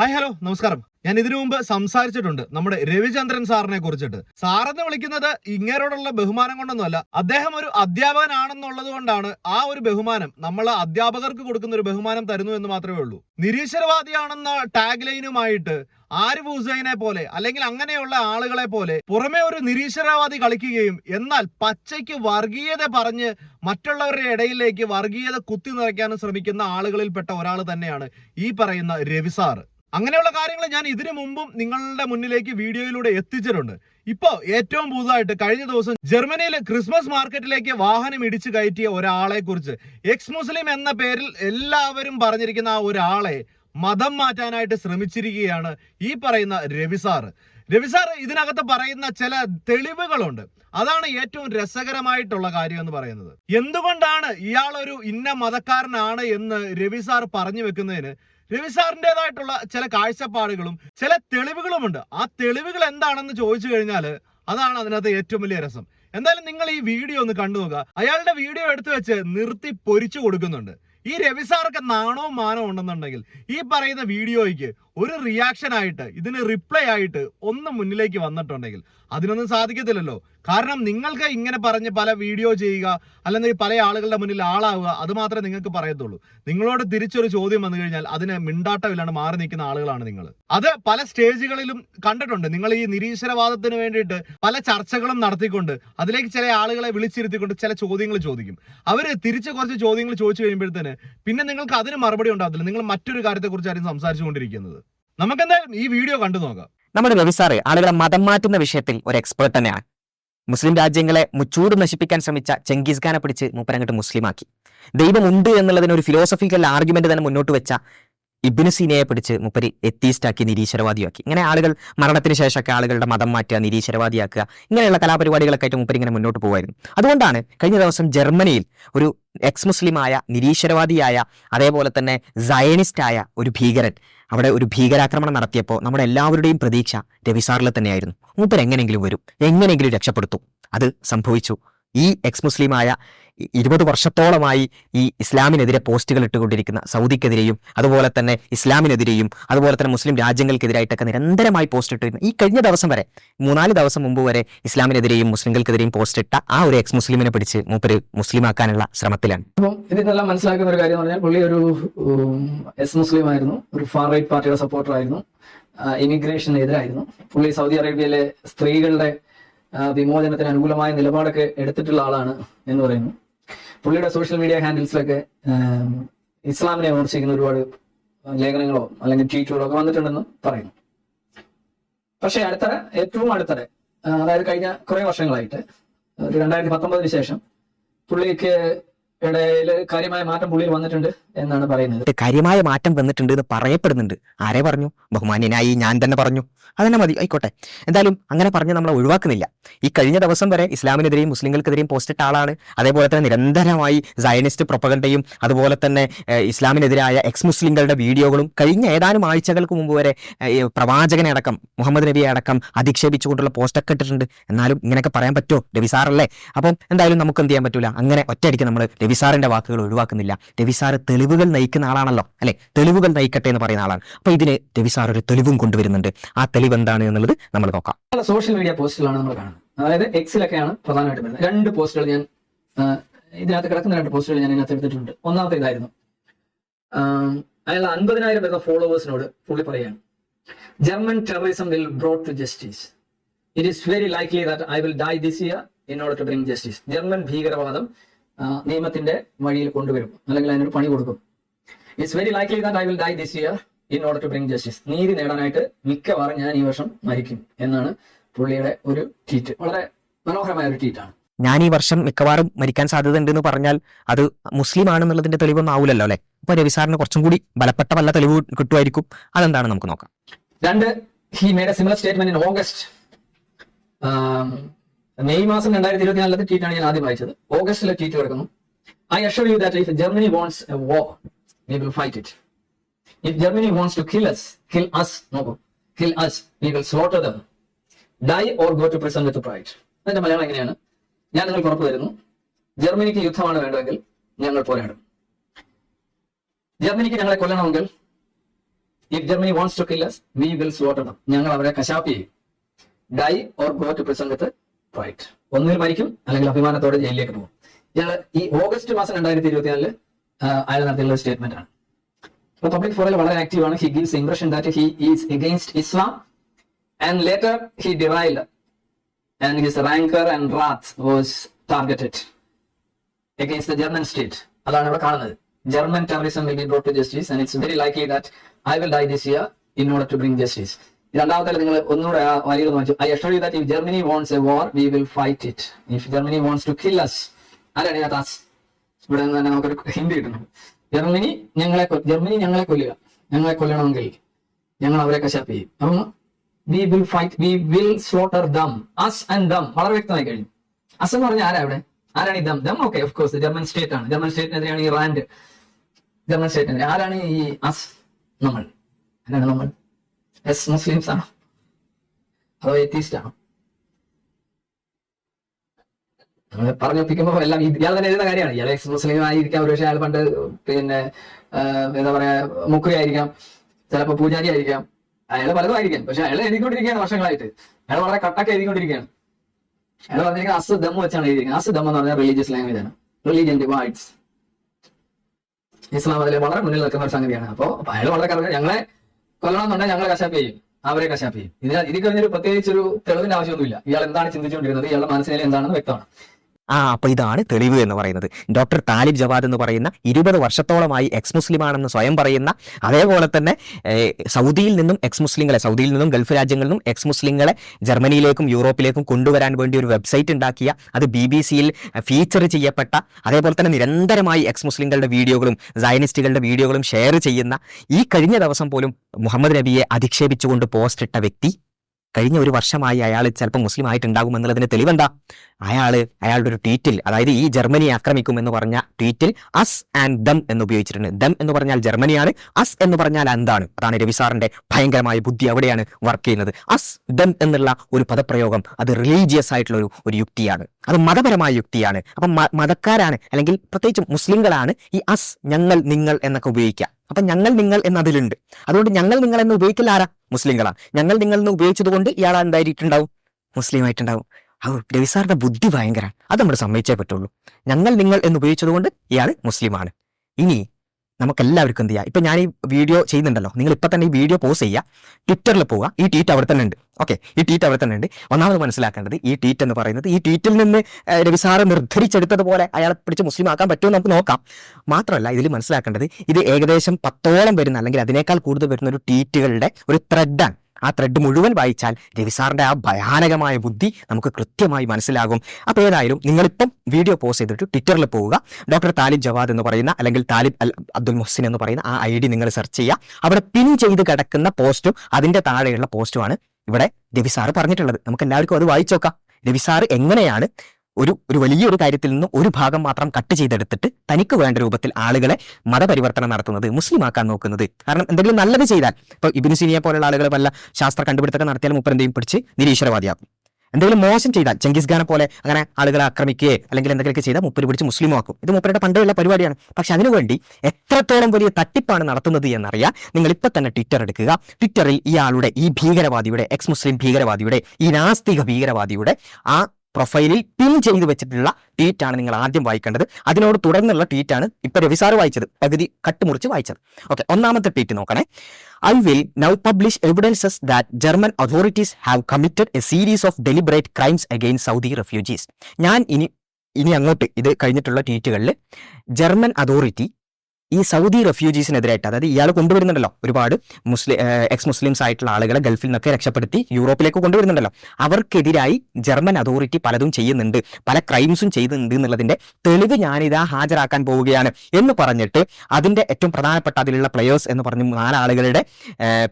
Hi hello നമസ്കാരം. ഞാൻ ഇതിനു മുമ്പ് സംസാരിച്ചിട്ടുണ്ട് നമ്മുടെ രവിചന്ദ്രൻ സാറിനെ കുറിച്ചിട്ട്. സാറെന്ന് വിളിക്കുന്നത് ഇങ്ങേരോടുള്ള ബഹുമാനം കൊണ്ടൊന്നുമല്ല. അദ്ദേഹം ഒരു അധ്യാപകനാണെന്നുള്ളത് കൊണ്ടാണ് ആ ഒരു ബഹുമാനം നമ്മൾ അധ്യാപകർക്ക് കൊടുക്കുന്ന ഒരു ബഹുമാനം തരുന്നു എന്ന് മാത്രമേ ഉള്ളൂ. നിരീശ്വരവാദിയാണെന്ന ടാഗ് ലൈനുമായിട്ട് ആരിഫ് ഹുസൈനെ പോലെ അല്ലെങ്കിൽ അങ്ങനെയുള്ള ആളുകളെ പോലെ പുറമെ ഒരു നിരീശ്വരവാദി കളിക്കുകയും എന്നാൽ പച്ചയ്ക്ക് വർഗീയത പറഞ്ഞ് മറ്റുള്ളവരുടെ ഇടയിലേക്ക് വർഗീയത കുത്തി നിറയ്ക്കാനും ശ്രമിക്കുന്ന ആളുകളിൽപ്പെട്ട ഒരാൾ തന്നെയാണ് ഈ പറയുന്ന രവിസാർ അങ്ങനെയുള്ള കാര്യങ്ങൾ ഞാൻ ഇതിനു മുമ്പും നിങ്ങളുടെ മുന്നിലേക്ക് വീഡിയോയിലൂടെ എത്തിച്ചിട്ടുണ്ട്. ഇപ്പോ ഏറ്റവും പുതുതായിട്ട് കഴിഞ്ഞ ദിവസം ജർമ്മനിയിലെ ക്രിസ്മസ് മാർക്കറ്റിലേക്ക് വാഹനം ഇടിച്ചു കയറ്റിയ ഒരാളെ കുറിച്ച് എക്സ് മുസ്ലിം എന്ന പേരിൽ എല്ലാവരും പറഞ്ഞിരിക്കുന്ന ആ ഒരാളെ മതം മാറ്റാനായിട്ട് ശ്രമിച്ചിരിക്കുകയാണ് ഈ പറയുന്ന രവി രവിസാർ രവി സാർ ഇതിനകത്ത് പറയുന്ന ചില തെളിവുകളുണ്ട്. അതാണ് ഏറ്റവും രസകരമായിട്ടുള്ള കാര്യം എന്ന് പറയുന്നത്. എന്തുകൊണ്ടാണ് ഇയാൾ ഒരു ഇന്ന മതക്കാരനാണ് എന്ന് രവിസാർ പറഞ്ഞു വെക്കുന്നതിന് രവി സാറിന്റെതായിട്ടുള്ള ചില കാഴ്ചപ്പാടുകളും ചില തെളിവുകളുമുണ്ട്. ആ തെളിവുകൾ എന്താണെന്ന് ചോദിച്ചു കഴിഞ്ഞാൽ അതാണ് അതിനകത്ത് ഏറ്റവും വലിയ രസം. എന്തായാലും നിങ്ങൾ ഈ വീഡിയോ ഒന്ന് കണ്ടു നോക്കുക. അയാളുടെ വീഡിയോ എടുത്തു വെച്ച് നിർത്തി പൊരിച്ചു കൊടുക്കുന്നുണ്ട്. ഈ രവി സാർക്ക് നാണവും മാനവും ഉണ്ടെന്നുണ്ടെങ്കിൽ ഈ പറയുന്ന വീഡിയോയ്ക്ക് ഒരു റിയാക്ഷൻ ആയിട്ട് ഇതിന് റിപ്ലൈ ആയിട്ട് ഒന്ന് മുന്നിലേക്ക് വന്നിട്ടുണ്ടെങ്കിൽ അതിനൊന്നും സാധിക്കത്തില്ലല്ലോ. കാരണം നിങ്ങൾക്ക് ഇങ്ങനെ പറഞ്ഞ് പല വീഡിയോ ചെയ്യുക അല്ലെങ്കിൽ പല ആളുകളുടെ മുന്നിൽ ആളാവുക അത് മാത്രമേ നിങ്ങൾക്ക് പറയത്തുള്ളൂ. നിങ്ങളോട് തിരിച്ചൊരു ചോദ്യം വന്നു കഴിഞ്ഞാൽ അതിന് മിണ്ടാട്ടമില്ലാണ്ട് മാറി നിൽക്കുന്ന ആളുകളാണ് നിങ്ങൾ. അത് പല സ്റ്റേജുകളിലും കണ്ടിട്ടുണ്ട്. നിങ്ങൾ ഈ നിരീശ്വരവാദത്തിന് വേണ്ടിയിട്ട് പല ചർച്ചകളും നടത്തിക്കൊണ്ട് അതിലേക്ക് ചില ആളുകളെ വിളിച്ചിരുത്തിക്കൊണ്ട് ചില ചോദ്യങ്ങൾ ചോദിക്കും. അവർ തിരിച്ച് കുറച്ച് ചോദ്യങ്ങൾ ചോദിച്ചു കഴിയുമ്പോഴത്തേന് പിന്നെ നിങ്ങൾക്ക് അതിന് മറുപടി ഉണ്ടാകത്തില്ല. നിങ്ങൾ മറ്റൊരു കാര്യത്തെക്കുറിച്ചായിരിക്കും സംസാരിച്ചുകൊണ്ടിരിക്കുന്നത്. നമുക്കെന്തായാലും ഈ വീഡിയോ കണ്ടു നോക്കാം. നമ്മുടെ സാറ് ആളുകളെ മതം മാറ്റുന്ന വിഷയത്തിൽ ഒരു എക്സ്പേർട്ട് തന്നെയാണ്. മുസ്ലിം രാജ്യങ്ങളെ മുച്ചൂട് നശിപ്പിക്കാൻ ശ്രമിച്ച ചെങ്കിസ് ഖാനെ പിടിച്ച് മൂപ്പരങ്ങട്ട് മുസ്ലിമാക്കി. ദൈവമുണ്ട് എന്നുള്ളതിന് ഒരു ഫിലോസഫിക്കൽ ആർഗ്യുമെന്റ് തന്നെ മുന്നോട്ട് വെച്ച ഇബിനു സീനയെ പിടിച്ച് മുപ്പരി എത്തീസ്റ്റാക്കി നിരീശ്വരവാദിയാക്കി. ഇങ്ങനെ ആളുകൾ മരണത്തിന് ശേഷമൊക്കെ ആളുകളുടെ മതം മാറ്റുക നിരീശ്വരവാദിയാക്കുക ഇങ്ങനെയുള്ള കലാപരിപാടികളൊക്കെ ആയിട്ട് മുപ്പരി ഇങ്ങനെ മുന്നോട്ട് പോകുമായിരുന്നു അതുകൊണ്ടാണ് കഴിഞ്ഞ ദിവസം ജർമ്മനിയിൽ ഒരു എക്സ് മുസ്ലിമായ നിരീശ്വരവാദിയായ അതേപോലെ തന്നെ സയനിസ്റ്റായ ഒരു ഭീകരൻ അവിടെ ഒരു ഭീകരാക്രമണം നടത്തിയപ്പോൾ നമ്മുടെ എല്ലാവരുടെയും പ്രതീക്ഷ രവിസാറിൽ തന്നെയായിരുന്നു. മൂപ്പർ എങ്ങനെയെങ്കിലും വരും എങ്ങനെയെങ്കിലും രക്ഷപ്പെടുത്തും. അത് സംഭവിച്ചു. ഈ എക്സ് മുസ്ലിമായ ഇരുപത് വർഷത്തോളമായി ഈ ഇസ്ലാമിനെതിരെ പോസ്റ്റുകൾ ഇട്ടുകൊണ്ടിരിക്കുന്ന സൗദിക്കെതിരെയും അതുപോലെ തന്നെ ഇസ്ലാമിനെതിരെയും അതുപോലെ തന്നെ മുസ്ലിം രാജ്യങ്ങൾക്കെതിരായിട്ടൊക്കെ നിരന്തരമായി പോസ്റ്റ് ഇട്ടിരുന്ന. ഈ കഴിഞ്ഞ ദിവസം വരെ മൂന്നാൽ ദിവസം മുമ്പ് വരെ ഇസ്ലാമിനെതിരെയും മുസ്ലിങ്ങൾക്കെതിരെയും പോസ്റ്റ് ഇട്ട ആ ഒരു എക്സ് മുസ്ലിമിനെ പിടിച്ച് മൂപ്പര് മുസ്ലിമാക്കാനുള്ള ശ്രമത്തിലാണ്. അപ്പം ഇതിനെല്ലാം മനസ്സിലാക്കുന്ന ഒരു കാര്യം പറഞ്ഞാൽ പുള്ളി ഒരു എസ് മുസ്ലിം ആയിരുന്നു ഒരു ഫാർ റൈറ്റ് പാർട്ടിയുടെ സപ്പോർട്ടർ ആയിരുന്നു. ഇമിഗ്രേഷന് എതിരായിരുന്നു പുള്ളി സൗദി അറേബ്യയിലെ സ്ത്രീകളുടെ വിമോചനത്തിന് അനുകൂലമായ നിലപാടൊക്കെ എടുത്തിട്ടുള്ള ആളാണ് എന്ന് പറയുന്നു. പുള്ളിയുടെ സോഷ്യൽ മീഡിയ ഹാൻഡിൽസിലൊക്കെ ഇസ്ലാമിനെ വിമർശിക്കുന്ന ഒരുപാട് ലേഖനങ്ങളോ അല്ലെങ്കിൽ ട്വീറ്റുകളോ ഒക്കെ വന്നിട്ടുണ്ടെന്ന് പറയുന്നു. പക്ഷേ അടുത്തിടെ ഏറ്റവും അടുത്തിടെ അതായത് കഴിഞ്ഞ കുറെ വർഷങ്ങളായിട്ട് രണ്ടായിരത്തി പത്തൊമ്പതിന് ശേഷം പുള്ളിക്ക് കാര്യമായ മാറ്റം പുള്ളിയിൽ വന്നിട്ടുണ്ട് എന്നാണ് പറയുന്നത്. കാര്യമായ മാറ്റം വന്നിട്ടുണ്ട് എന്ന് പറയപ്പെടുന്നുണ്ട്. ആരെ പറഞ്ഞു? ബഹുമാന്യനായി ഞാൻ തന്നെ പറഞ്ഞു. അതന്നെ മതി ആയിക്കോട്ടെ. എന്തായാലും അങ്ങനെ പറഞ്ഞ് നമ്മളെ ഒഴിവാക്കുന്നില്ല. ഈ കഴിഞ്ഞ ദിവസം വരെ ഇസ്ലാമിനെതിരെയും മുസ്ലിങ്ങൾക്കെതിരെയും പോസ്റ്റിട്ട ആളാണ്. അതേപോലെ തന്നെ നിരന്തരമായി സയനിസ്റ്റ് പ്രൊപ്പകണ്ടയും അതുപോലെ തന്നെ ഇസ്ലാമിനെതിരായ എക്സ് മുസ്ലിങ്ങളുടെ വീഡിയോകളും കഴിഞ്ഞ ഏതാനും ആഴ്ചകൾക്ക് മുമ്പ് വരെ പ്രവാചകനെ അടക്കം മുഹമ്മദ് നബിയെ അടക്കം അധിക്ഷേപിച്ചുകൊണ്ടുള്ള പോസ്റ്റൊക്കെ ഇട്ടിട്ടുണ്ട്. എന്നാലും ഇങ്ങനെയൊക്കെ പറയാൻ പറ്റുമോ? രവിസാറല്ലേ അപ്പം എന്തായാലും നമുക്ക് എന്ത് ചെയ്യാൻ പറ്റൂല? അങ്ങനെ ഒറ്റയടിക്ക് നമ്മൾ രവിസാറിന്റെ വാക്കുകൾ ഒഴിവാക്കുന്നില്ല. രവിസാർ തെളിവുകൾ നയിക്കുന്ന ആളാണല്ലോ അല്ലെ? തെളിവുകൾ നയിക്കട്ടെ എന്ന് പറയുന്ന ആളാണ്. അപ്പൊ ഇതിന് രവിസാർ ഒരു തെളിവും കൊണ്ടുവരുന്നുണ്ട്. ആ തെളിവ് എന്താണ് എന്നുള്ളത് നമ്മൾ നോക്കാം. സോഷ്യൽ മീഡിയ പോസ്റ്റുകളാണ് നമ്മൾ കാണുന്നത്. അതായത് എക്സിലൊക്കെയാണ് പ്രധാനമായിട്ട് വരുന്നത്. രണ്ട് പോസ്റ്റുകൾ ഞാൻ ഇതിനകത്ത് കിടക്കുന്ന രണ്ട് പോസ്റ്റുകൾ ഞാൻ ഇതിനകത്ത് എടുത്തിട്ടുണ്ട്. ഒന്നാമത്തെ ഇതായിരുന്നു. അയാൾ അൻപതിനായിരം വരുന്ന ഫോളോവേഴ്സിനോട് പുള്ളി പറയാണ് German terrorism will brought to justice it is very likely that I will die this year in order to bring justice German ഭീകരവാദം നിയമത്തിന്റെ വഴിയിൽ കൊണ്ടുവരും. അല്ലെങ്കിൽ അതിനൊരു പണി കൊടുക്കും. It's very likely that I will die this year in order to bring justice നീതി നേടാനായിട്ട് മിക്കവാറും ഞാൻ ഈ വർഷം മരിക്കും എന്നാണ് പുള്ളിയുടെ ഒരു ട്വീറ്റ് വളരെ മനോഹരമായ ഒരു ട്വീറ്റാണ് ഞാൻ ഈ വർഷം മിക്കവാറും മരിക്കാൻ സാധ്യത ഉണ്ട് എന്ന് പറഞ്ഞാൽ അത് മുസ്ലിം ആണെന്നുള്ളതിന്റെ തെളിവൊന്നും ആവില്ലല്ലോ അല്ലെ? അപ്പൊ രവിസാറിന് കുറച്ചും കൂടി ബലപ്പെട്ട വല്ല തെളിവ് കിട്ടുമായിരിക്കും. അതെന്താണ് നമുക്ക് നോക്കാം. രണ്ട് he made a similar statement in August May മാസം രണ്ടായിരത്തി ഇരുപത്തിനാലിലത്തെ ആണ് ഞാൻ ആദ്യം വായിച്ചത്. ഓഗസ്റ്റിലെ ട്വീറ്റ് കിടക്കുന്നു I assure you that if Germany wants war we will fight it if Germany wants to kill us kill us നോക്കൂ. Kill us we will slaughter them die or go to prison with pride അതിന്റെ മലയാളം എങ്ങനെയാണ്? ഞാൻ നിങ്ങൾക്ക് ഉറപ്പ് തരുന്നു. ജർമ്മനിക്ക് യുദ്ധമാണ് വേണ്ടതെങ്കിൽ ഞങ്ങൾ പോരാടും. ജർമ്മനിക്ക് ഞങ്ങളെ കൊല്ലണമെങ്കിൽ if Germany wants to kill us we will slaughter ഞങ്ങൾ അവരെ കശാപ്പ് ചെയ്യും. Die or go to prison with right ഒന്നിൽ മരിക്കും അല്ലെങ്കിൽ അഭിമാനത്തോടെ ജയിലിലേക്ക് പോകും. ഇയാൾ ഈ ഓഗസ്റ്റ് മാസം രണ്ടായിരത്തി ഇരുപത്തിനാലിൽ അയാൾ നടത്തിയുള്ള സ്റ്റേറ്റ്മെന്റ് ആണ്. ഇപ്പൊ പബ്ലിക് ഫോറിൽ വളരെ ആക്റ്റീവ് ആണ്. He gives impression that he is against Islam and later he divide and his rancour and wrath was targeted against the German state അതാണ് ഇവിടെ കാണുന്നത്. German terrorism will be brought to justice and it's very likely that I will die this year in order to bring justice രണ്ടാമത്തെ നിങ്ങൾ ഒന്നുകൂടെ ആ വരികൾ വായിച്ചു. I assure you that if Germany wants a war we will fight it if Germany wants to kill us ആരാണ് ഇതിനകത്ത് us? ഇവിടെ നിന്ന് തന്നെ നമുക്കൊരു ഹിന്ദി കിട്ടുന്നു. ജർമ്മനി ഞങ്ങളെ ജർമ്മനി ഞങ്ങളെ കൊല്ലുക. ഞങ്ങളെ കൊല്ലണമെങ്കിൽ ഞങ്ങൾ അവരെ കശാപ്പ് ചെയ്യും. അപ്പം we will fight we will slaughter them us and them വളരെ വ്യക്തമായി കഴിഞ്ഞു. അസ് എന്ന് പറഞ്ഞാൽ ആരാ അവിടെ ആരാണ് ഈ them them okay of course German state ആണ്. ജർമ്മൻ സ്റ്റേറ്റിനെതിരെയാണ് ഈ റാൻഡ് ജർമ്മൻ സ്റ്റേറ്റിനെതിരെ ആരാണ് ഈ അസ് നമ്മൾ. ആരാണ് നമ്മൾ? എസ് മുസ്ലിംസ് ആണോ അതോ എത്തീസ്റ്റ് ആണോ പറഞ്ഞു പറഞ്ഞൊപ്പിക്കുമ്പോൾ എല്ലാം ഇയാൾ തന്നെ എഴുതുന്ന കാര്യമാണ്. ഇയാൾ എക്സ് മുസ്ലിം ആയിരിക്കാം ഒരുപക്ഷെ അയാൾ പണ്ട് പിന്നെ എന്താ പറയാ മുക്രി ആയിരിക്കാം ചിലപ്പോൾ പൂജാരി ആയിരിക്കാം അയാൾ പലതും ആയിരിക്കാം പക്ഷെ അയാൾ എഴുതിക്കൊണ്ടിരിക്കുകയാണ് വർഷങ്ങളായിട്ട്. അയാൾ വളരെ കട്ടൊക്കെ എഴുതിക്കൊണ്ടിരിക്കുകയാണ്. അയാൾ പറഞ്ഞിരിക്കുന്നത് അസ് ദം വെച്ചാണ് എഴുതിയിരിക്കുന്നത്. അസ് ദം എന്ന് പറഞ്ഞാൽ റിലീജിയസ് ലാംഗ്വേജ് ആണ്. റിലീജിയൻ ഡിവൈഡ്സ് ഇസ്ലാം അതിൽ വളരെ മുന്നിൽ നിൽക്കുന്ന ഒരു സംഗതിയാണ്. അപ്പോൾ അയാൾ വളരെ കറക്റ്റ് ഞങ്ങളെ കൊല്ലണമെന്നുണ്ടെങ്കിൽ ഞങ്ങളെ കശാപ്പ് ചെയ്യും. അവരെ കശാപ്പ് ചെയ്യും. ഇതിന് ഇതിൽ കഴിഞ്ഞൊരു പ്രത്യേകിച്ച് ഒരു തെളിവിന്റെ ആവശ്യമൊന്നുമില്ല. ഇയാൾ എന്താണ് ചിന്തിച്ചുകൊണ്ടിരുന്നത്? ഇയാളുടെ മനസ്സിനെ എന്താണെന്ന് വ്യക്തമാണ്. ആ അപ്പൊ ഇതാണ് തെളിവ് എന്ന് പറയുന്നത്. ഡോക്ടർ താലിബ് ജവാദ് എന്ന് പറയുന്ന ഇരുപത് വർഷത്തോളമായി എക്സ് മുസ്ലിം ആണെന്ന് സ്വയം പറയുന്ന അതേപോലെ തന്നെ സൗദിയിൽ നിന്നും എക്സ് മുസ്ലിങ്ങളെ സൗദിയിൽ നിന്നും ഗൾഫ് രാജ്യങ്ങളിൽ നിന്നും എക്സ് മുസ്ലിങ്ങളെ ജർമ്മനിയിലേക്കും യൂറോപ്പിലേക്കും കൊണ്ടുവരാൻ വേണ്ടി ഒരു വെബ്സൈറ്റ് ഉണ്ടാക്കിയ അത് ബി ബി സിയിൽ ഫീച്ചർ ചെയ്യപ്പെട്ട അതേപോലെ തന്നെ നിരന്തരമായി എക്സ് മുസ്ലിങ്ങളുടെ വീഡിയോകളും സയനിസ്റ്റുകളുടെ വീഡിയോകളും ഷെയർ ചെയ്യുന്ന ഈ കഴിഞ്ഞ ദിവസം പോലും മുഹമ്മദ് നബിയെ അധിക്ഷേപിച്ചുകൊണ്ട് പോസ്റ്റ് ഇട്ട വ്യക്തി കഴിഞ്ഞ ഒരു വർഷമായി അയാൾ ചിലപ്പോൾ മുസ്ലിം ആയിട്ടുണ്ടാകും എന്നുള്ളതിന് തെളിവെന്താ? അയാൾ അയാളുടെ ഒരു ട്വീറ്റിൽ അതായത് ഈ ജർമ്മനി ആക്രമിക്കും എന്ന് പറഞ്ഞ ട്വീറ്റിൽ അസ് ആൻഡ് ദം എന്ന് ഉപയോഗിച്ചിട്ടുണ്ട്. ദം എന്ന് പറഞ്ഞാൽ ജർമ്മനിയാണ് അസ് എന്ന് പറഞ്ഞാൽ എന്താണ്? അതാണ് രവി സാറിന്റെ ഭയങ്കരമായ ബുദ്ധി. അവിടെയാണ് വർക്ക് ചെയ്യുന്നത്. അസ് ദം എന്നുള്ള ഒരു പദപ്രയോഗം അത് റിലീജിയസ് ആയിട്ടുള്ള ഒരു യുക്തിയാണ്. അത് മതപരമായ യുക്തിയാണ്. അപ്പം മതക്കാരാണ് അല്ലെങ്കിൽ പ്രത്യേകിച്ച് മുസ്ലിങ്ങളാണ് ഈ അസ് ഞങ്ങൾ നിങ്ങൾ എന്നൊക്കെ ഉപയോഗിക്കുക. അപ്പൊ ഞങ്ങൾ നിങ്ങൾ എന്നതിലുണ്ട്. അതുകൊണ്ട് ഞങ്ങൾ നിങ്ങൾ എന്ന് ഉപയോഗിക്കില്ല ആരാ? മുസ്ലിങ്ങളാ. ഞങ്ങൾ നിങ്ങൾ നിന്ന് ഉപയോഗിച്ചത് കൊണ്ട് ഇയാൾ എന്തായിട്ടുണ്ടാവും മുസ്ലിം ആയിട്ടുണ്ടാവും ഔ, രവിസാറിന്റെ ബുദ്ധി ഭയങ്കര. അത് നമ്മൾ സമ്മതിച്ചേ പറ്റുള്ളൂ. ഞങ്ങൾ നിങ്ങൾ എന്ന് ഉപയോഗിച്ചത് കൊണ്ട് ഇയാൾ മുസ്ലിമാണ്. ഇനി നമുക്ക് എല്ലാവർക്കും എന്ത് ചെയ്യാം? ഇപ്പം ഞാൻ ഈ വീഡിയോ ചെയ്യുന്നുണ്ടല്ലോ. നിങ്ങൾ ഇപ്പം തന്നെ ഈ വീഡിയോ പോസ്റ്റ് ചെയ്യുക ട്വിറ്ററിൽ പോവുക ഈ ട്വീറ്റ് അവിടെ തന്നെ ഉണ്ട്. ഓക്കെ ഈ ട്വീറ്റ് അവിടെ തന്നെ ഉണ്ട്. ഒന്നാമത് മനസ്സിലാക്കേണ്ടത് ഈ ട്വീറ്റ് എന്ന് പറയുന്നത് ഈ ട്വീറ്റിൽ നിന്ന് രവിസാറ് രവി സാറ് നിർദ്ധരിച്ചെടുത്തതുപോലെ അയാളെ പിടിച്ച് മുസ്ലിം ആക്കാൻ പറ്റുമോ നമുക്ക് നോക്കാം. മാത്രമല്ല ഇതിൽ മനസ്സിലാക്കേണ്ടത് ഇത് ഏകദേശം പത്തോളം വരുന്ന അല്ലെങ്കിൽ അതിനേക്കാൾ കൂടുതൽ വരുന്ന ഒരു ട്വീറ്റുകളുടെ ഒരു ത്രെഡാണ് ആ ത്രെഡ് മുഴുവൻ വായിച്ചാൽ രവി സാറിന്റെ ആ ഭയാനകമായ ബുദ്ധി നമുക്ക് കൃത്യമായി മനസ്സിലാകും. അപ്പോൾ ഏതായാലും നിങ്ങളിപ്പം വീഡിയോ പോസ്റ്റ് ചെയ്തിട്ട് ട്വിറ്ററിൽ പോവുക. ഡോക്ടർ താലിബ് ജവാദ് എന്ന് പറയുന്ന അല്ലെങ്കിൽ താലിബ് അൽ അബ്ദുൽ മുഹസിൻ എന്ന് പറയുന്ന ആ ഐ നിങ്ങൾ സെർച്ച് ചെയ്യുക. അവിടെ പിൻ ചെയ്ത് കിടക്കുന്ന പോസ്റ്റും അതിന്റെ താഴെയുള്ള പോസ്റ്റുമാണ് ഇവിടെ രവി പറഞ്ഞിട്ടുള്ളത്. നമുക്ക് എല്ലാവർക്കും അത് വായിച്ചു നോക്കാം. രവി സാറ് എങ്ങനെയാണ് ഒരു ഒരു വലിയൊരു കാര്യത്തിൽ നിന്ന് ഒരു ഭാഗം മാത്രം കട്ട് ചെയ്തെടുത്തിട്ട് തനിക്ക് വേണ്ട രൂപത്തിൽ ആളുകളെ മതപരിവർത്തനം നടത്തുന്നത് മുസ്ലിം ആക്കാൻ നോക്കുന്നത്. കാരണം എന്തെങ്കിലും നല്ലത് ചെയ്താൽ ഇപ്പൊ ഇബിനു സിനിയെ പോലുള്ള ആളുകൾ വല്ല ശാസ്ത്ര കണ്ടുപിടുത്തമൊക്കെ നടത്തിയാൽ മുപ്പർ എന്തെങ്കിലും പിടിച്ച് നിരീശ്വരവാദിയാകും എന്തെങ്കിലും മോശം ചെയ്താൽ ചെങ്കിസ് ഖാനെ പോലെ അങ്ങനെ ആളുകളെ ആക്രമിക്കുകയോ അല്ലെങ്കിൽ എന്തെങ്കിലുമൊക്കെ ചെയ്താൽ മുപ്പര് പിടിച്ച് മുസ്ലിമാക്കും. ഇത് മുപ്പരുടെ പണ്ടുള്ള പരിപാടിയാണ്. പക്ഷെ അതിനുവേണ്ടി എത്രത്തോളം വലിയ തട്ടിപ്പാണ് നടത്തുന്നത് എന്നറിയാം നിങ്ങൾ ഇപ്പൊ തന്നെ ട്വിറ്റർ എടുക്കുക. ട്വിറ്ററിൽ ഇയാളുടെ ഈ ഭീകരവാദിയുടെ എക്സ് മുസ്ലിം ഭീകരവാദിയുടെ ഈ നാസ്തിക ഭീകരവാദിയുടെ ആ പ്രൊഫൈലിൽ പിൻ ചെയ്തു വെച്ചിട്ടുള്ള ട്വീറ്റ് ആണ് നിങ്ങൾ ആദ്യം വായിക്കേണ്ടത്. അതിനോട് തുടർന്നുള്ള ട്വീറ്റ് ആണ് ഇപ്പൊ രവിസാർ വായിച്ചത്. പകുതി കട്ടുമുറിച്ച് വായിച്ചത്. ഓക്കെ ഒന്നാമത്തെ ട്വീറ്റ് നോക്കണേ. I will now publish evidences that German authorities have committed a series of deliberate crimes against Saudi refugees ഞാൻ ഇനി ഇനി അങ്ങോട്ട് ഇത് കഴിഞ്ഞിട്ടുള്ള ട്വീറ്റുകളിൽ ജർമ്മൻ അതോറിറ്റി ഈ സൗദി റെഫ്യൂജീസിനെതിരായിട്ട് അതായത് ഇയാൾ കൊണ്ടുവരുന്നുണ്ടല്ലോ ഒരുപാട് മുസ്ലിം എക്സ് മുസ്ലിംസ് ആയിട്ടുള്ള ആളുകളെ ഗൾഫിൽ നിന്നൊക്കെ രക്ഷപ്പെടുത്തി യൂറോപ്പിലേക്ക് കൊണ്ടുവരുന്നുണ്ടല്ലോ. അവർക്കെതിരായി ജർമ്മൻ അതോറിറ്റി പലതും ചെയ്യുന്നുണ്ട് പല ക്രൈംസും ചെയ്യുന്നുണ്ട് എന്നുള്ളതിന്റെ തെളിവ് ഞാനിതാ ഹാജരാക്കാൻ പോവുകയാണ് എന്ന് പറഞ്ഞിട്ട് അതിന്റെ ഏറ്റവും പ്രധാനപ്പെട്ട അതിലുള്ള പ്ലെയേഴ്സ് എന്ന് പറഞ്ഞ് നാലാളുകളുടെ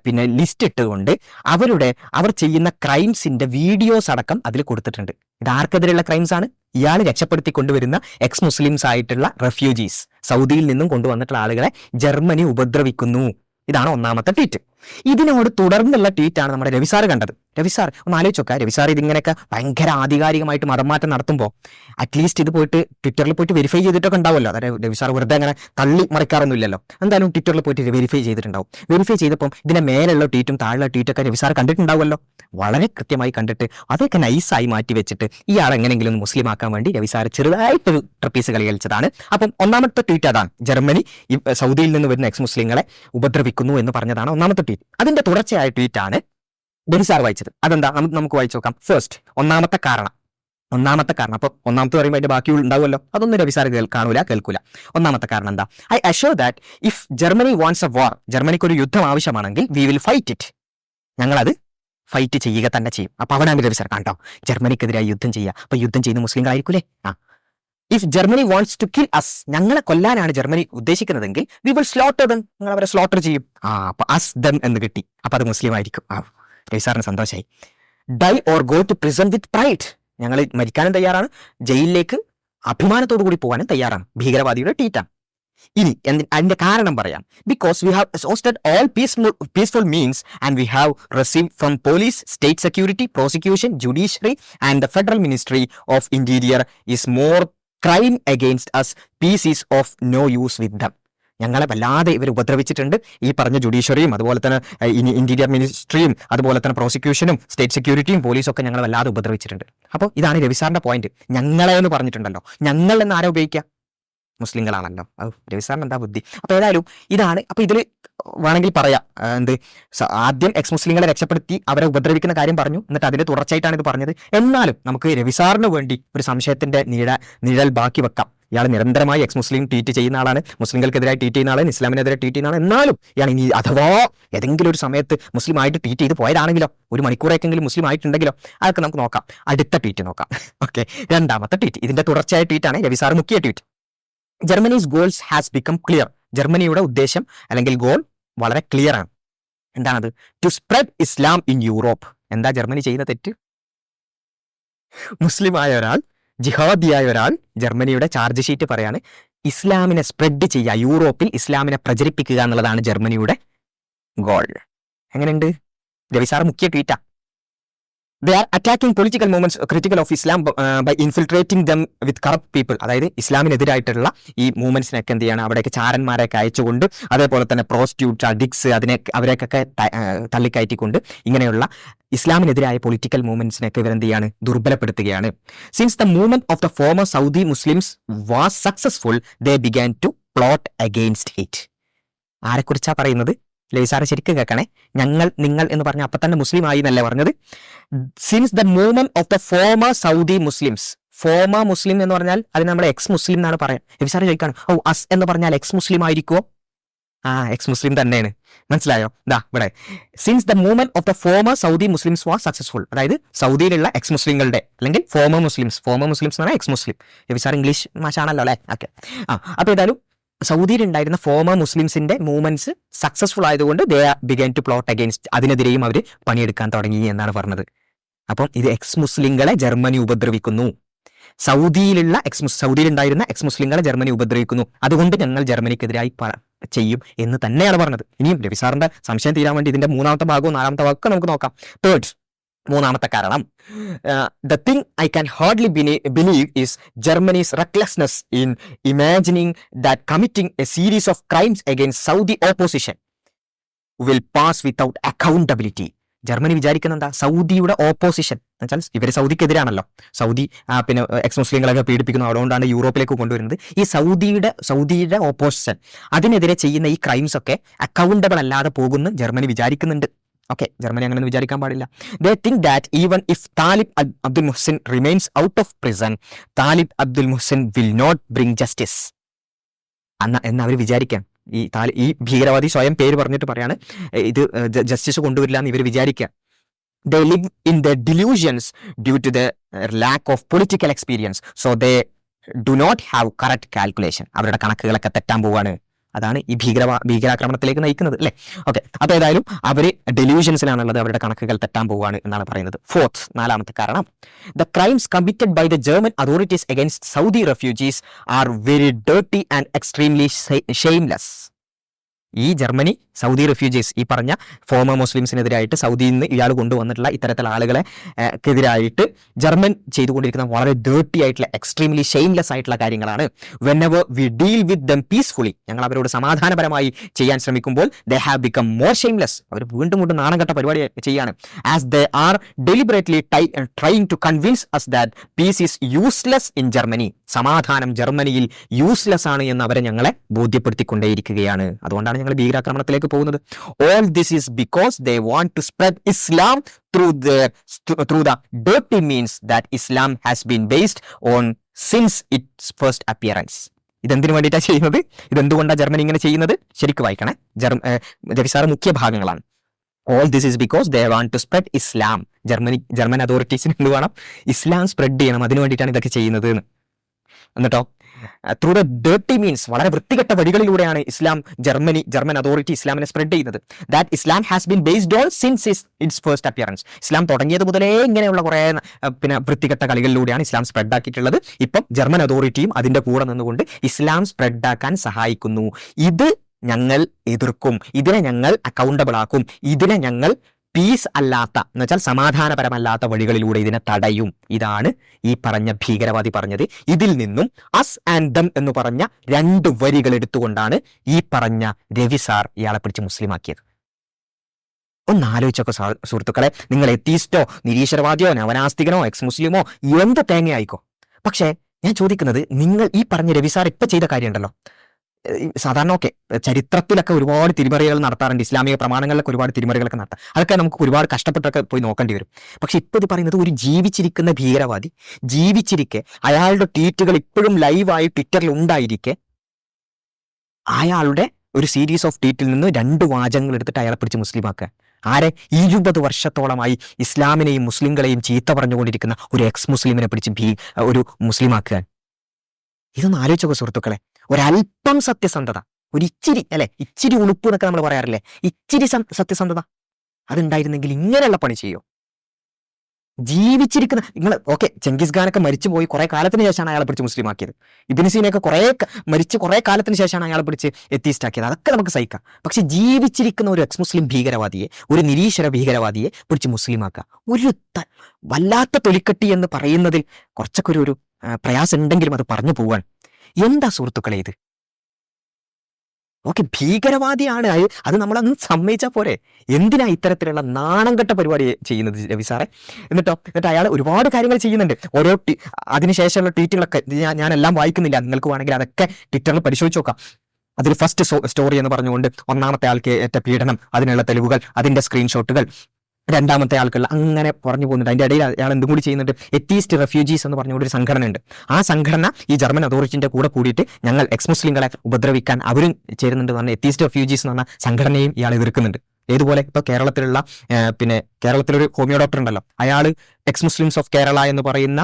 പിന്നെ ലിസ്റ്റ് ഇട്ടുകൊണ്ട് അവരുടെ അവർ ചെയ്യുന്ന ക്രൈംസിന്റെ വീഡിയോസ് അടക്കം അതിൽ കൊടുത്തിട്ടുണ്ട്. ഇത് ആർക്കെതിരെയുള്ള ക്രൈംസ് ആണ് ഇയാൾ രക്ഷപ്പെടുത്തി കൊണ്ടുവരുന്ന എക്സ് മുസ്ലിംസ് ആയിട്ടുള്ള റെഫ്യൂജീസ് സൗദിയിൽ നിന്നും കൊണ്ടുവന്നിട്ടുള്ള ആളുകളെ ജർമ്മനി ഉപദ്രവിക്കുന്നു. ഇതാണ് ഒന്നാമത്തെ ട്വീറ്റ് ഇതിനോട് തുടർന്നുള്ള ട്വീറ്റാണ് നമ്മുടെ രവിസാർ കണ്ടത്. രവിസാർ ഒന്ന് ആലോചിച്ച് നോക്കുക രവിസാർ ഇതിങ്ങനെയൊക്കെ ഭയങ്കര ആധികാരികമായിട്ട് മതമാറ്റം നടത്തുമ്പോൾ അറ്റ്ലീസ്റ്റ് ഇത് പോയിട്ട് ട്വിറ്ററിൽ പോയിട്ട് വെരിഫൈ ചെയ്തിട്ടൊക്കെ ഉണ്ടാവുമല്ലോ. അതായത് രവിസാർ വെറുതെ അങ്ങനെ തള്ളി മറിക്കാറൊന്നുമില്ലല്ലോ. എന്തായാലും ട്വിറ്ററിൽ പോയിട്ട് വെരിഫൈ ചെയ്തിട്ടുണ്ടാവും. വെരിഫൈ ചെയ്തപ്പോൾ ഇതിന്റെ മേലുള്ള ട്വീറ്റും താഴെയുള്ള ട്വീറ്റൊക്കെ രവിസാർ കണ്ടിട്ടുണ്ടാവുമല്ലോ. വളരെ കൃത്യമായി കണ്ടിട്ട് അതൊക്കെ നൈസായി മാറ്റി വെച്ചിട്ട് ഇയാൾ എങ്ങനെയെങ്കിലും ഒന്ന് മുസ്ലിം ആക്കാൻ വേണ്ടി രവിസാർ ചെറുതായിട്ടൊരു ട്രപ്പീസ് കളി കളിച്ചതാണ്. അപ്പം ഒന്നാമത്തെ ട്വീറ്റ് അതാണ്. ജർമ്മനി സൗദിയിൽ നിന്ന് വരുന്ന എക്സ് മുസ്ലിങ്ങളെ ഉപദ്രവിക്കുന്നു എന്ന് പറഞ്ഞതാണ് ഒന്നാമത്തെ ട്വീറ്റ് അതിന്റെ തുടർച്ചയായ ട്വീറ്റാണ് ബെനിസാർ വായിച്ചത്. അതെന്താ? നമുക്ക് വായിച്ചു നോക്കാം. ഫസ്റ്റ് ഒന്നാമത്തെ കാരണം. ഒന്നാമത്തെ കാരണം. അപ്പൊ ഒന്നാമത്തെ പറയുമ്പോൾ അതിന്റെ ബാക്കി ഉണ്ടാവുമല്ലോ. അതൊന്നും രവിസാർ കാണൂല കേൾക്കൂല. ഒന്നാമത്തെ കാരണം എന്താ? I assure that if Germany wants a war ജർമ്മനിക്ക് ഒരു യുദ്ധം ആവശ്യമാണെങ്കിൽ വി വിൽ ഫൈറ്റ് ഇറ്റ് ഞങ്ങളത് ഫൈറ്റ് ചെയ്യുക തന്നെ ചെയ്യും. അപ്പൊ അവിടെയാണ് രവിസാർ കണ്ടോ? ജർമ്മനിക്കെതിരായി യുദ്ധം ചെയ്യുക. അപ്പൊ യുദ്ധം ചെയ്യുന്ന മുസ്ലിങ്ങളായിരിക്കൂലേ? ആ. If Germany wants to kill us ഞങ്ങളെ കൊല്ലാനാണ് ജർമ്മനി ഉദ്ദേശിക്കുന്നതെങ്കിൽ വി വിൽ സ്ലോട്ടർ ദം ഞങ്ങൾ അവരെ സ്ലോട്ടർ ചെയ്യും. ആ അപ്പൊ അസ് ദം എന്ന് കിട്ടി. അപ്പൊ അത് മുസ്ലിം ആയിരിക്കും ആ രവിസാറിന് സന്തോഷമായി die or go to prison with pride ഞങ്ങൾ മരിക്കാനും തയ്യാറാണ്. ജയിലിലേക്ക് അഭിമാനത്തോടു കൂടി പോകാനും തയ്യാറാണ്. ഭീകരവാദിയുടെ ടീറ്റാണ് ഇനി എന്തി- അതിന്റെ കാരണം പറയാം. Because we have exhausted all peaceful peaceful means and we have receive from police state security prosecution judiciary and the federal ministry of interior is more crime against us peace is of no use with them ഞങ്ങളെ വല്ലാതെ ഇവർ ഉപദ്രവിച്ചിട്ടുണ്ട്. ഈ പറഞ്ഞ ജുഡീഷ്യറിയും അതുപോലെ തന്നെ ഇനി interior മിനിസ്ട്രിയും അതുപോലെ തന്നെ പ്രോസിക്യൂഷനും സ്റ്റേറ്റ് സെക്യൂരിറ്റിയും പോലീസും ഒക്കെ ഞങ്ങളെ വല്ലാതെ ഉപദ്രവിച്ചിട്ടുണ്ട്. അപ്പോൾ ഇതാണ് രവിസാറിന്റെ പോയിന്റ് ഞങ്ങളെ എന്ന് പറഞ്ഞിട്ടുണ്ടല്ലോ. ഞങ്ങൾ എന്ന് ആരാ മുസ്ലിങ്ങളാണല്ലോ. രവിസാറിന് എന്താ ബുദ്ധി? അപ്പോൾ ഏതായാലും ഇതാണ്. അപ്പോൾ ഇതിൽ വേണമെങ്കിൽ പറയാം. എന്ത്? ആദ്യം എക്സ് മുസ്ലിങ്ങളെ രക്ഷപ്പെടുത്തി അവരെ ഉപദ്രവിക്കുന്ന കാര്യം പറഞ്ഞു. എന്നിട്ട് അതിന്റെ തുടർച്ചയായിട്ടാണ് ഇത് പറഞ്ഞത്. എന്നാലും നമുക്ക് രവിസാറിന് വേണ്ടി ഒരു സംശയത്തിന്റെ നിഴ നിഴൽ ബാക്കി വെക്കാം. ഇയാൾ നിരന്തരമായി എക്സ് മുസ്ലിം ട്വീറ്റ് ചെയ്യുന്ന ആളാണ്. മുസ്ലിങ്ങൾക്കെതിരായി ട്വീറ്റ് ചെയ്യുന്ന ആളാണ് ഇസ്ലാമിനെതിരെ ട്വീറ്റ് ചെയ്യുന്ന ആളാണ് എന്നാലും ഇയാൾ ഇനി അഥവാ ഏതെങ്കിലും ഒരു സമയത്ത് മുസ്ലിം ആയിട്ട് ട്വീറ്റ് ചെയ്ത് പോയതാണെങ്കിലോ ഒരു മണിക്കൂറേക്കെങ്കിലും മുസ്ലിം ആയിട്ടുണ്ടെങ്കിലോ അതൊക്കെ നമുക്ക് നോക്കാം. അടുത്ത ട്വീറ്റ് നോക്കാം. ഓക്കെ രണ്ടാമത്തെ ട്വീറ്റ്. ഇതിന്റെ തുടർച്ചയായ ട്വീറ്റാണ് രവിസാർ മുക്കിയ tweet. Germany's goals has become clear ജർമ്മനിയുടെ ഉദ്ദേശം അല്ലെങ്കിൽ ഗോൾ വളരെ ക്ലിയർ ആണ്. എന്താണത്? To spread Islam in Europe എന്താ ജർമ്മനി ചെയ്യുന്ന തെറ്റ്? മുസ്ലിമായ ഒരാൾ ജിഹാദിയായ ഒരാൾ ജർമ്മനിയുടെ ചാർജ് ഷീറ്റ് പറയാണ് ഇസ്ലാമിനെ സ്പ്രെഡ് ചെയ്യുക യൂറോപ്പിൽ ഇസ്ലാമിനെ പ്രചരിപ്പിക്കുക എന്നുള്ളതാണ് ജർമ്മനിയുടെ ഗോൾ എങ്ങനെയുണ്ട്? രവിസാർ മുഖ്യ ട്വീറ്റാ. They are attacking political movements critical of Islam by infiltrating them with corrupt people അതായത് ഇസ്ലാമിനെതിരായിട്ടുള്ള ഈ മൂവ്മെന്റ്സിനൊക്കെ എന്ത് ചെയ്യണം? അവിടേക്ക് ചാരന്മാരെയൊക്കെ അയച്ചുകൊണ്ട് അതേപോലെ തന്നെ പ്രോസ്റ്റിറ്റ്യൂട്ട് അഡിക്സ് അതിനെ അവരെയൊക്കെ തള്ളിക്കയറ്റിക്കൊണ്ട് ഇങ്ങനെയുള്ള ഇസ്ലാമിനെതിരായ പൊളിറ്റിക്കൽ മൂവ്മെന്റ്സിനൊക്കെ ഇവരെന്ത് ചെയ്യാണ്? ദുർബലപ്പെടുത്തുകയാണ്. Since the movement of the former Saudi Muslims was successful they began to plot against it ആരെക്കുറിച്ചാണ് പറയുന്നത്? ലൈസാറെ ശരിക്കും കേൾക്കണേ. ഞങ്ങൾ നിങ്ങൾ എന്ന് പറഞ്ഞ അപ്പൊ തന്നെ മുസ്ലിം ആയി എന്നല്ലേ പറഞ്ഞത്? Since the movement of the former Saudi Muslims former Muslim എന്ന് പറഞ്ഞാൽ അത് നമ്മൾ എക്സ് മുസ്ലിം എന്നാണ് പറയാം. ലബിസാറ് ചോദിക്കാണ് ഓ അസ് എന്ന് പറഞ്ഞാൽ എക്സ് മുസ്ലിം ആയിരിക്കുമോ ആ എക്സ് മുസ്ലിം തന്നെയാണ്. മനസ്സിലായോ? ദാ ഇവിടെ. Since the movement of the former Saudi Muslims was successful അതായത് സൗദിയിലുള്ള എക്സ് മുസ്ലിങ്ങളുടെ അല്ലെങ്കിൽ ഫോമർ മുസ്ലിംസ് ഫോമർ മുസ്ലിംസ് എന്ന് പറഞ്ഞാൽ എക്സ് മുസ്ലിം രവിസാർ ഇംഗ്ലീഷ് മാഷാണല്ലോ അല്ലേ ഓക്കെ ആ അപ്പൊ ഏതായാലും സൗദിയിൽ ഉണ്ടായിരുന്ന ഫോമർ മുസ്ലിംസിന്റെ മൂവ്മെന്റ്സ് സക്സസ്ഫുൾ ആയതുകൊണ്ട് they began to plot against അതിനെതിരെയും അവർ പണിയെടുക്കാൻ തുടങ്ങി എന്നാണ് പറഞ്ഞത്. അപ്പം ഇത് എക്സ് മുസ്ലിങ്ങളെ ജർമ്മനി ഉപദ്രവിക്കുന്നു. സൗദിയിലുള്ള എക്സ് മുസ് സൗദിയിൽ ഉണ്ടായിരുന്ന എക്സ് മുസ്ലിങ്ങളെ ജർമ്മനി ഉപദ്രവിക്കുന്നു. അതുകൊണ്ട് ഞങ്ങൾ ജർമ്മനിക്കെതിരായി ചെയ്യും എന്ന് തന്നെയാണ് പറഞ്ഞത്. ഇനിയും രവിസാറിന്റെ സംശയം തീരാൻ വേണ്ടി ഇതിന്റെ മൂന്നാമത്തെ ഭാഗവും നാലാമത്തെ ഭാഗമൊക്കെ നമുക്ക് നോക്കാം. തേർഡ് മൂന്നാമത്തെ കാരണം. The thing I can hardly believe is Germany's recklessness in imagining that committing a series of crimes against Saudi opposition will pass without accountability Germany വിചാരിക്കുന്ന എന്താ? സൗദിയുടെ ഓപ്പോസിഷൻ എന്നുവെച്ചാൽ ഇവർ സൗദിക്കെതിരാണല്ലോ. സൗദി പിന്നെ എക്സ് മുസ്ലിങ്ങളൊക്കെ പീഡിപ്പിക്കുന്നു. അതുകൊണ്ടാണ് യൂറോപ്പിലേക്ക് കൊണ്ടുവരുന്നത്. ഈ സൗദിയുടെ സൗദിയുടെ ഓപ്പോസിഷൻ അതിനെതിരെ ചെയ്യുന്ന ഈ ക്രൈംസ് ഒക്കെ അക്കൗണ്ടബിൾ അല്ലാതെ പോകുന്നു ജർമ്മനി വിചാരിക്കുന്നുണ്ട്. ഓക്കെ ജർമ്മനി അങ്ങനെ വിചാരിക്കാൻ പാടില്ല. They think that even if Talib Abdul Muhsin remains out of prison Talib Abdul Muhsin will not bring justice അന്ന എന്ന് അവർ വിചാരിക്കാം. ഈ താലി ഈ ഭീകരവാദി സ്വയം പേര് പറഞ്ഞിട്ട് പറയാണ് ഇത് ജസ്റ്റിസ് കൊണ്ടുവരില്ല എന്ന് ഇവർ വിചാരിക്കുക they live in the delusions due to the lack of political experience so they do not have correct calculation അവരുടെ കണക്കുകളൊക്കെ തെറ്റാൻ പോവാണ്. അതാണ് ഈ ഭീകരവാ ഭീകരാക്രമണത്തിലേക്ക് നയിക്കുന്നത് അല്ലേ? ഓക്കെ അപ്പോൾ ഏതായാലും അവർ ഡെലിവിഷൻസിലാണുള്ളത് അവരുടെ കണക്കുകൾ തെറ്റാൻ പോവുകയാണ് എന്നാണ് പറയുന്നത്. ഫോർത്ത് നാലാമത്തെ കാരണം. The crimes committed by the German authorities against Saudi refugees are very dirty and extremely shameless ഈ ജർമ്മനി സൗദി റെഫ്യൂജീസ് ഈ പറഞ്ഞ ഫോമർ മുസ്ലിംസിനെതിരായിട്ട് സൗദിയിൽ നിന്ന് ഇയാൾ കൊണ്ടുവന്നിട്ടുള്ള ഇത്തരത്തിലുള്ള ആളുകളെ എതിരായിട്ട് ജർമ്മൻ ചെയ്തുകൊണ്ടിരിക്കുന്ന വളരെ ഡേർട്ടി ആയിട്ടുള്ള എക്സ്ട്രീംലി ഷെയിംലെസ് ആയിട്ടുള്ള കാര്യങ്ങളാണ്. Whenever we deal with them peacefully ഞങ്ങൾ അവരോട് സമാധാനപരമായി ചെയ്യാൻ ശ്രമിക്കുമ്പോൾ they have become more shameless അവർ വീണ്ടും വീണ്ടും നാണം കെട്ട പരിപാടി ചെയ്യാണ്. As they are deliberately trying to convince us that peace is useless in Germany സമാധാനം ജർമ്മനിയിൽ യൂസ്ലെസ് ആണ് എന്ന് അവരെ ഞങ്ങളെ ബോധ്യപ്പെടുത്തിക്കൊണ്ടേയിരിക്കുകയാണ്. അതുകൊണ്ടാണ് ഞങ്ങൾ ഭീകരാക്രമണത്തിലേക്ക് പോകുന്നത്. All this is because they want to spread Islam through the through the dirty means that Islam has been based on since its first appearance ഇതെന്തിനു വേണ്ടിയിട്ടാണ് ചെയ്യുന്നത്? ഇതെന്തുകൊണ്ടാണ് ജർമ്മനി ഇങ്ങനെ ചെയ്യുന്നത്? ശരിക്കും വായിക്കണേ. ജർമ്മ മുഖ്യ ഭാഗങ്ങളാണ്. All this is because they want to spread Islam Germany German അതോറിറ്റീസിന് എന്ത് വേണം? ഇസ്ലാം സ്പ്രെഡ് ചെയ്യണം. അതിനു വേണ്ടിയിട്ടാണ് ഇതൊക്കെ ചെയ്യുന്നത് എന്ന്. എന്നിട്ടോ? ത്രൂ ദ ഡേർട്ടി മീൻസ് വളരെ വൃത്തികെട്ട വഴികളിലൂടെയാണ് ഇസ്ലാം ജർമ്മനി ജർമ്മൻ അതോറിറ്റി ഇസ്ലാമിനെ സ്പ്രെഡ് ചെയ്യുന്നത് that Islam has been based on since is its first appearance Islam തുടങ്ങിയത് മുതലേ ഇങ്ങനെയുള്ള കുറേ പിന്നെ വൃത്തികെട്ട കളികളിലൂടെയാണ് ഇസ്ലാം സ്പ്രെഡ് ആക്കിയിട്ടുള്ളത്. ഇപ്പം ജർമ്മൻ അതോറിറ്റിയും അതിന്റെ കൂടെ നിന്നുകൊണ്ട് ഇസ്ലാം സ്പ്രെഡ് ആക്കാൻ സഹായിക്കുന്നു. ഇത് ഞങ്ങൾ എതിർക്കും. ഇതിനെ ഞങ്ങൾ അക്കൗണ്ടബിൾ ആക്കും. ഇതിനെ ഞങ്ങൾ പീസ് അല്ലാത്ത എന്ന് വെച്ചാൽ സമാധാനപരമല്ലാത്ത വഴികളിലൂടെ ഇതിനെ തടയും. ഇതാണ് ഈ പറഞ്ഞ ഭീകരവാദി പറഞ്ഞത്. ഇതിൽ നിന്നും അസ് ആൻഡ് ദം എന്ന് പറഞ്ഞ രണ്ട് വരികൾ എടുത്തുകൊണ്ടാണ് ഈ പറഞ്ഞ രവി സാർ ഇയാളെ പിടിച്ച് മുസ്ലിമാക്കിയത്. ഒന്ന് ആലോചിച്ചൊക്കെ സുഹൃത്തുക്കളെ. നിങ്ങൾ എത്തീസ്റ്റോ നിരീശ്വരവാദിയോ നവനാസ്തികനോ എക്സ് മുസ്ലിമോ എന്ത് തേങ്ങയായിക്കോ? പക്ഷേ ഞാൻ ചോദിക്കുന്നത് നിങ്ങൾ ഈ പറഞ്ഞ രവി സാർ ഇപ്പൊ ചെയ്ത കാര്യമുണ്ടല്ലോ. സാധാരണ ഓക്കെ ചരിത്രത്തിലൊക്കെ ഒരുപാട് തിരിമറികൾ നടത്താറുണ്ട്. ഇസ്ലാമിക പ്രമാണങ്ങളിലൊക്കെ ഒരുപാട് തിരിമറികളൊക്കെ നടത്താം. അതൊക്കെ നമുക്ക് ഒരുപാട് കഷ്ടപ്പെട്ടൊക്കെ പോയി നോക്കേണ്ടി വരും. പക്ഷെ ഇപ്പോൾ ഇത് പറയുന്നത് ഒരു ജീവിച്ചിരിക്കുന്ന ഭീകരവാദി ജീവിച്ചിരിക്കെ അയാളുടെ ട്വീറ്റുകൾ ഇപ്പോഴും ലൈവായി ട്വിറ്ററിൽ ഉണ്ടായിരിക്കെ അയാളുടെ ഒരു സീരീസ് ഓഫ് ട്വീറ്റിൽ നിന്ന് രണ്ട് വാചകങ്ങൾ എടുത്തിട്ട് അയാളെ പിടിച്ച് മുസ്ലിമാക്കുക. ആരെ? ഇരുപത് വർഷത്തോളമായി ഇസ്ലാമിനെയും മുസ്ലിങ്ങളെയും ചീത്ത പറഞ്ഞുകൊണ്ടിരിക്കുന്ന ഒരു എക്സ് മുസ്ലിമിനെ പിടിച്ച് ഭീ ഒരു മുസ്ലിമാക്കുക. ഇതൊന്ന് ആലോചിച്ചോ സുഹൃത്തുക്കളെ. ഒരല്പം സത്യസന്ധത. ഒരു ഇച്ചിരി അല്ലെ? ഇച്ചിരി ഉണുപ്പ് എന്നൊക്കെ നമ്മൾ പറയാറില്ലേ? ഇച്ചിരി സത്യസന്ധത. അതുണ്ടായിരുന്നെങ്കിൽ ഇങ്ങനെയുള്ള പണി ചെയ്യോ? ജീവിച്ചിരിക്കുന്ന നിങ്ങൾ ഓക്കെ ചെങ്കിസ് ഖാനൊക്കെ മരിച്ചു പോയി കുറെ കാലത്തിന് ശേഷമാണ് അയാളെ പിടിച്ച് മുസ്ലിമാക്കിയത്. ഇബിന് സീനൊക്കെ കുറെ ക- മരിച്ച് കുറെ കാലത്തിന് ശേഷമാണ് അയാളെ പിടിച്ച് എത്തിസ്റ്റ് ആക്കിയത് അതൊക്കെ നമുക്ക് സഹിക്കാം. പക്ഷെ ജീവിച്ചിരിക്കുന്ന ഒരു എക്സ് മുസ്ലിം ഭീകരവാദിയെ ഒരു നിരീശ്വര ഭീകരവാദിയെ പിടിച്ച് മുസ്ലിം ആക്കുക ഒരു വല്ലാത്ത തൊലിക്കട്ടി എന്ന് പറയുന്നതിൽ കുറച്ചൊക്കെ ഒരു പ്രയാസം ഉണ്ടെങ്കിലും അത് പറഞ്ഞു പോവാൻ. എന്താ സുഹൃത്തുക്കളെ ഇത്? ഓക്കെ ഭീകരവാദിയാണ്. അത് നമ്മളങ്ങ് സമ്മതിച്ചാൽ പോരെ. എന്തിനാ ഇത്തരത്തിലുള്ള നാണം കെട്ട പരിപാടി ചെയ്യുന്നത് രവി സാറെ? എന്നിട്ടോ എന്നിട്ട് അയാൾ ഒരുപാട് കാര്യങ്ങൾ ചെയ്യുന്നുണ്ട്. ഓരോ അതിനുശേഷമുള്ള ട്വീറ്റുകളൊക്കെ ഞാൻ ഞാനെല്ലാം വായിക്കുന്നില്ല. നിങ്ങൾക്ക് വേണമെങ്കിൽ അതൊക്കെ ട്വിറ്ററിൽ പരിശോധിച്ച് നോക്കാം. അതിൽ ഫസ്റ്റ് സ്റ്റോറി എന്ന് പറഞ്ഞുകൊണ്ട് ഒന്നാമത്തെ ആൾക്ക് ഏറ്റ പീഡനം അതിനുള്ള തെളിവുകൾ അതിന്റെ സ്ക്രീൻഷോട്ടുകൾ രണ്ടാമത്തെ ആൾക്കുള്ള അങ്ങനെ പറഞ്ഞു പോകുന്നുണ്ട്. അതിന്റെ ഇടയിൽ അയാൾ എന്തും കൂടി ചെയ്യുന്നുണ്ട്. എത്തീസ്റ്റ് റെഫ്യൂജീസ് എന്ന് പറഞ്ഞുകൊണ്ട് ഒരു സംഘടന ഉണ്ട് ആ സംഘടന ഈ ജർമ്മൻ അതോറിറ്റിന്റെ കൂടെ കൂടിയിട്ട് ഞങ്ങൾ എക്സ് മുസ്ലിങ്ങളെ ഉപദ്രവിക്കാൻ അവരും ചേരുന്നുണ്ട് എന്ന് പറഞ്ഞ എത്തീസ്റ്റ് റെഫ്യൂജീസ് എന്ന് പറഞ്ഞ സംഘടനയും ഇയാൾ എതിർക്കുന്നുണ്ട്. ഏതുപോലെ ഇപ്പോൾ കേരളത്തിലുള്ള പിന്നെ കേരളത്തിലൊരു ഹോമിയോ ഡോക്ടർ ഉണ്ടല്ലോ. അയാൾ എക്സ് മുസ്ലിംസ് ഓഫ് കേരള എന്ന് പറയുന്ന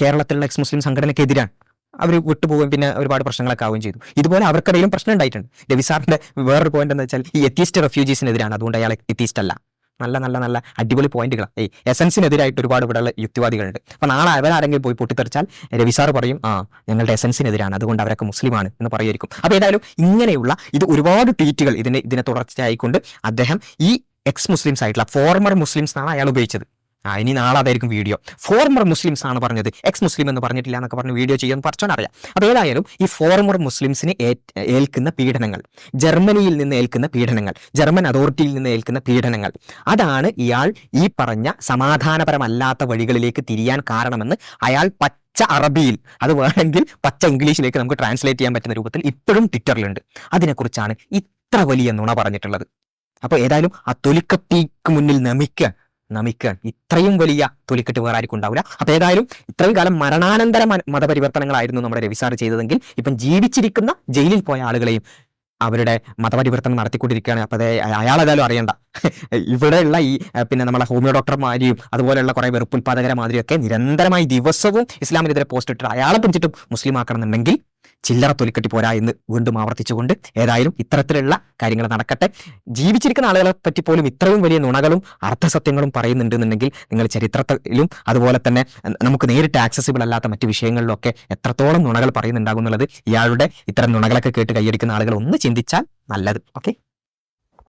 കേരളത്തിലുള്ള എക്സ് മുസ്ലിം സംഘടനയ്ക്കെതിരാണ് അവർ വിട്ടുപോകും പിന്നെ ഒരുപാട് പ്രശ്നങ്ങളൊക്കെ ആവുകയും ചെയ്തു. ഇതുപോലെ അവർക്കിടയിലും പ്രശ്നം ഉണ്ടായിട്ടുണ്ട്. രവിസാറിന്റെ വേറൊരു പോയിന്റ് എന്ന് വെച്ചാൽ ഈ എത്തീസ്റ്റ് റെഫ്യൂജീസിനെതിരാണ് അതുകൊണ്ട് അയാൾ എത്തീസ്റ്റ് അല്ല. നല്ല നല്ല നല്ല അടിപൊളി പോയിന്റുകൾ ഈ എസൻസിനെതിരായിട്ട് ഒരുപാട് ഇവിടെയുള്ള യുക്തിവാദികളുണ്ട്. അപ്പോൾ നാളെ അവരാരെങ്കിലും പോയി പൊട്ടിത്തെറിച്ചാൽ രവി സാർ പറയും ആ ഞങ്ങളുടെ എസൻസിനെതിരാണ്. അതുകൊണ്ട് അവരൊക്കെ മുസ്ലിമാണ് എന്ന് പറയുമായിരിക്കും. അപ്പോൾ ഏതായാലും ഇങ്ങനെയുള്ള ഇത് ഒരുപാട് ട്വീറ്റുകൾ ഇതിനെ ഇതിനെ തുടർച്ചയായിക്കൊണ്ട് അദ്ദേഹം ഈ എക്സ് മുസ്ലിംസ് ആയിട്ടുള്ള ഫോർമർ മുസ്ലിംസ് എന്നാണ് അയാൾ ഉപയോഗിച്ചത്. ആ ഇനി നാളെ അതായിരിക്കും വീഡിയോ ഫോർമർ മുസ്ലിംസ് ആണ് പറഞ്ഞത്. എക്സ് മുസ്ലിം എന്ന് പറഞ്ഞിട്ടില്ല എന്നൊക്കെ പറഞ്ഞ് വീഡിയോ ചെയ്യാൻ പറച്ചോൻ അറിയാം. അതേതായാലും ഈ ഫോർമർ മുസ്ലിംസിന് ഏൽക്കുന്ന പീഡനങ്ങൾ ജർമ്മനിയിൽ നിന്ന് ഏൽക്കുന്ന പീഡനങ്ങൾ ജർമ്മൻ അതോറിറ്റിയിൽ നിന്ന് ഏൽക്കുന്ന പീഡനങ്ങൾ അതാണ് ഇയാൾ ഈ പറഞ്ഞ സമാധാനപരമല്ലാത്ത വഴികളിലേക്ക് തിരിയാൻ കാരണമെന്ന് അയാൾ പച്ച അറബിയിൽ അത് വേണമെങ്കിൽ പച്ച ഇംഗ്ലീഷിലേക്ക് നമുക്ക് ട്രാൻസ്ലേറ്റ് ചെയ്യാൻ പറ്റുന്ന രൂപത്തിൽ ഇപ്പോഴും ട്വിറ്ററിലുണ്ട് അതിനെക്കുറിച്ചാണ് ഇത്ര വലിയ നുണ പറഞ്ഞിട്ടുള്ളത്. അപ്പോൾ ഏതായാലും ആ തൊലിക്കത്തിക്ക് മുന്നിൽ നമിക്കുക നമിക്കുക ഇത്രയും വലിയ തൊലിക്കെട്ട് വേറെ ആർക്കും ഉണ്ടാവില്ല. അപ്പൊ ഏതായാലും ഇത്രയും കാലം മരണാനന്തര മതപരിവർത്തനങ്ങളായിരുന്നു നമ്മുടെ രവിസാർ ചെയ്തതെങ്കിൽ ഇപ്പം ജീവിച്ചിരിക്കുന്ന ജയിലിൽ പോയ ആളുകളെയും അവരുടെ മതപരിവർത്തനം നടത്തിക്കൊണ്ടിരിക്കുകയാണ്. അപ്പോൾ അതേ അയാളേതായാലും അറിയണ്ട. ഇവിടെയുള്ള ഈ പിന്നെ നമ്മളെ ഹോമിയോ ഡോക്ടർമാരെയും അതുപോലെയുള്ള കുറെ വെറുപ്പുൽപാദകരമാതിരിയൊക്കെ നിരന്തരമായി ദിവസവും ഇസ്ലാമിനെതിരെ പോസ്റ്റ് ഇട്ടിട്ട് അയാളെ പിടിച്ചിട്ട് മുസ്ലിം ആക്കണമെന്നുണ്ടെങ്കിൽ ചില്ലറ തൊലിക്കെട്ടി പോരാ എന്ന് വീണ്ടും ആവർത്തിച്ചുകൊണ്ട് ഏതായാലും ഇത്തരത്തിലുള്ള കാര്യങ്ങൾ നടക്കട്ടെ. ജീവിച്ചിരിക്കുന്ന ആളുകളെ പറ്റി പോലും ഇത്രയും വലിയ നുണകളും അർത്ഥസത്യങ്ങളും പറയുന്നുണ്ടെന്നുണ്ടെങ്കിൽ നിങ്ങൾ ചരിത്രത്തിലും അതുപോലെ തന്നെ നമുക്ക് നേരിട്ട് ആക്സസിബിൾ അല്ലാത്ത മറ്റു വിഷയങ്ങളിലൊക്കെ എത്രത്തോളം നുണകൾ പറയുന്നുണ്ടാകും എന്നുള്ളത് ഇയാളുടെ ഇത്തരം നുണകളൊക്കെ കേട്ട് കൈയടിക്കുന്ന ആളുകൾ ഒന്ന് ചിന്തിച്ചാൽ നല്ലത്. ഓക്കെ